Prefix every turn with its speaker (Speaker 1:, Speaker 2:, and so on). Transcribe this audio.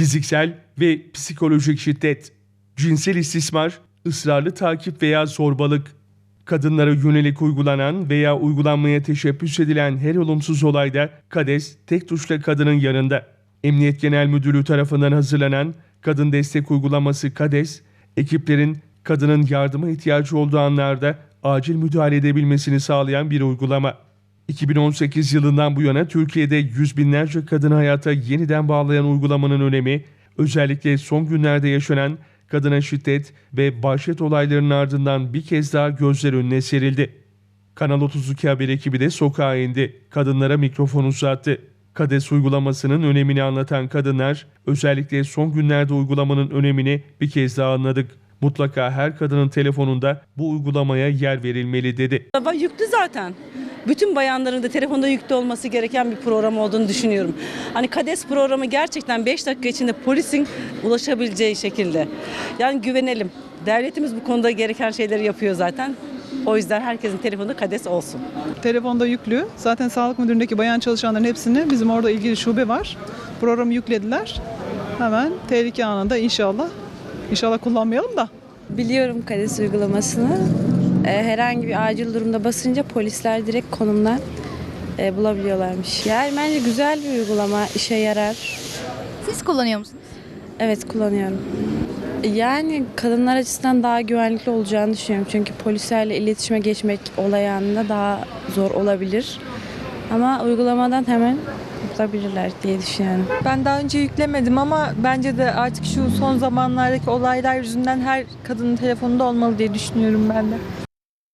Speaker 1: Fiziksel ve psikolojik şiddet, cinsel istismar, ısrarlı takip veya zorbalık, kadınlara yönelik uygulanan veya uygulanmaya teşebbüs edilen her olumsuz olayda KADES tek tuşla kadının yanında. Emniyet Genel Müdürlüğü tarafından hazırlanan kadın destek uygulaması KADES, ekiplerin kadının yardıma ihtiyacı olduğu anlarda acil müdahale edebilmesini sağlayan bir uygulama. 2018 yılından bu yana Türkiye'de yüz binlerce kadını hayata yeniden bağlayan uygulamanın önemi, özellikle son günlerde yaşanan kadına şiddet ve vahşet olaylarının ardından bir kez daha gözler önüne serildi. Kanal 32 haber ekibi de sokağa indi. Kadınlara mikrofon uzattı. KADES uygulamasının önemini anlatan kadınlar, özellikle son günlerde uygulamanın önemini bir kez daha anladık. Mutlaka her kadının telefonunda bu uygulamaya yer verilmeli dedi.
Speaker 2: Yüklü zaten. Bütün bayanların da telefonda yüklü olması gereken bir program olduğunu düşünüyorum. Hani KADES programı gerçekten 5 dakika içinde polisin ulaşabileceği şekilde. Yani güvenelim. Devletimiz bu konuda gereken şeyleri yapıyor zaten. O yüzden herkesin telefonunda KADES olsun.
Speaker 3: Telefonda yüklü. Zaten sağlık müdürlüğündeki bayan çalışanların hepsini bizim orada ilgili şube var. Programı yüklediler. Hemen tehlike anında inşallah. İnşallah kullanmayalım da.
Speaker 4: Biliyorum KADES uygulamasını. Ee, herhangi bir acil durumda basınca polisler direkt konumdan e, bulabiliyorlarmış. Yani bence güzel bir uygulama, işe yarar.
Speaker 5: Siz kullanıyor musunuz?
Speaker 4: Evet kullanıyorum. Yani kadınlar açısından daha güvenlikli olacağını düşünüyorum. Çünkü polislerle iletişime geçmek olay anında daha zor olabilir. Ama uygulamadan hemen bulabilirler diye düşünüyorum.
Speaker 6: Ben daha önce yüklemedim ama bence de artık şu son zamanlardaki olaylar yüzünden her kadının telefonunda olmalı diye düşünüyorum ben de.